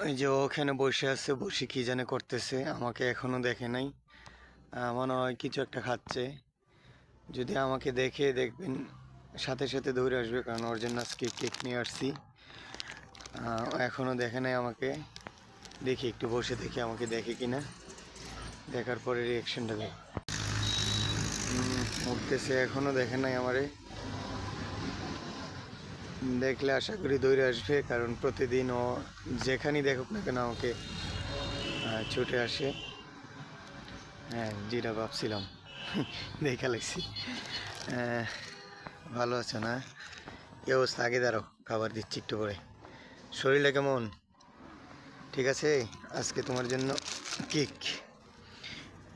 ওই যে ওখানে বসে আছে বসে কি জানে করতেছে আমাকে এখনও দেখে নাই। মনে হয় কিছু একটা খাচ্ছে। যদি আমাকে দেখে দেখবেন সাথে সাথে দৌড়ে আসবে কারণ ওর জন্য আজকে কেক নিয়ে আসছি। আহ, ও এখনও দেখে নাই আমাকে। দেখি একটু বসে দেখি আমাকে দেখে কি না দেখার পরে রিয়াকশনটা দেখ। উঠতেছে এখনও দেখে নাই আমারে। দেখলে আশা করি দৌড়ে আসবে, কারণ প্রতিদিন ও যেখানেই দেখুক না কেন আমাকে ছুটে আসে। হ্যাঁ যেটা ভাবছিলাম, দেখা লাগছি ভালো আছে না? কি অবস্থা? আগে দাঁড়াও, খাবার দিচ্ছি একটু করে শরীরটা কেমন? ঠিক আছে? আজকে তোমার জন্য কেক।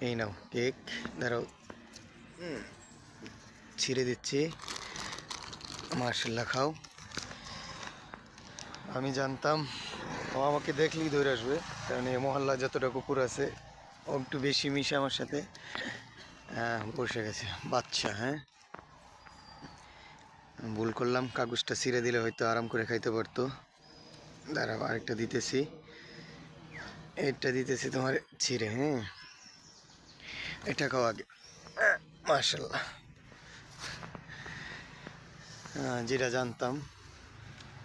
এই নাও, কেক, দাঁড়াও। ছিঁড়ে দিচ্ছি। মার্শাল্লাহ খাও। আমি জানতাম ও আমাকে দেখলেই ধরে আসবে কারণ এই মহল্লা যতটা কুকুর আছে ও একটু বেশি মিশে আমার সাথে। হ্যাঁ বসে গেছে। বাচ্চা হ্যাঁ? ভুল করলাম কাগজটা ছিঁড়ে দিলে হয়তো আরাম করে খাইতে পারতো। দাঁড়াও আরেকটা দিতেছি। এটা দিতেছি তোমার ছিঁড়ে হ্যাঁ? এটা খাও আগে। মার্শাল্লাহ হ্যাঁ, যেটা জানতাম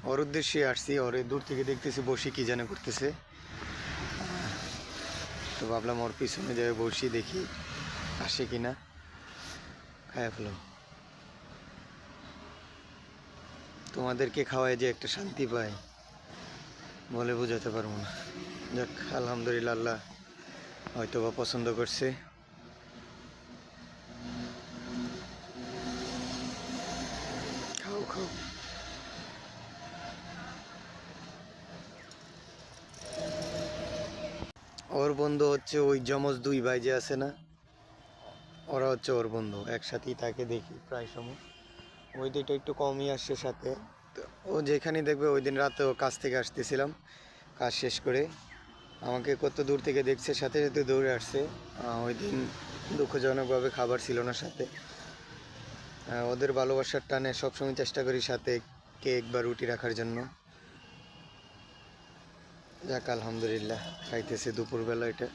ওর উদ্দেশ্যে আসছি। ওরে দূর থেকে দেখতেছি, বসি কি জানে করতেছে। তো ভাবলাম ওর পিছনে যাবে বসি দেখি আসে কি না খায় ফেলো। তোমাদেরকে খাওয়ায় যে একটা শান্তি পায়, বলে বোঝাতে পারব না। যাক, আলহামদুলিল্লাহ আল্লাহ হয়তো বা পছন্দ করছে। খাও খাও। ওর বন্ধু হচ্ছে ওই যমজ দুই ভাই যে আছে না, ওরা হচ্ছে ওর বন্ধু, একসাথেই তাকে দেখি প্রায় সময়। ওই দুইটা একটু কমই আসছে সাথে। ও যেখানেই দেখবে, ওই দিন রাতে ও কাজ থেকে আসতেছিলাম, কাজ শেষ করে। আমাকে কত দূর থেকে দেখছে, সাথে সাথে দৌড়ে আসছে। ওই দিন দুঃখজনকভাবে খাবার ছিল না সাথে। ওদের ভালোবাসার টানে সবসময় চেষ্টা করি সাথে কেক বা রুটি রাখার জন্য। যাক, আলহামদুলিল্লাহ, খাইতেছে দুপুরবেলা এটা।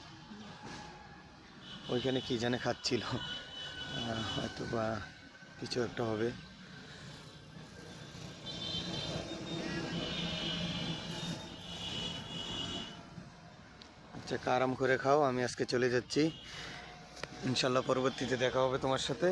ওইখানে কি জানে খাচ্ছিল। হয়তো বা কিছু একটা হবে। আচ্ছা আরাম করে খাও, আমি আজকে চলে যাচ্ছি। ইনশাল্লাহ পরবর্তীতে দেখা হবে তোমার সাথে।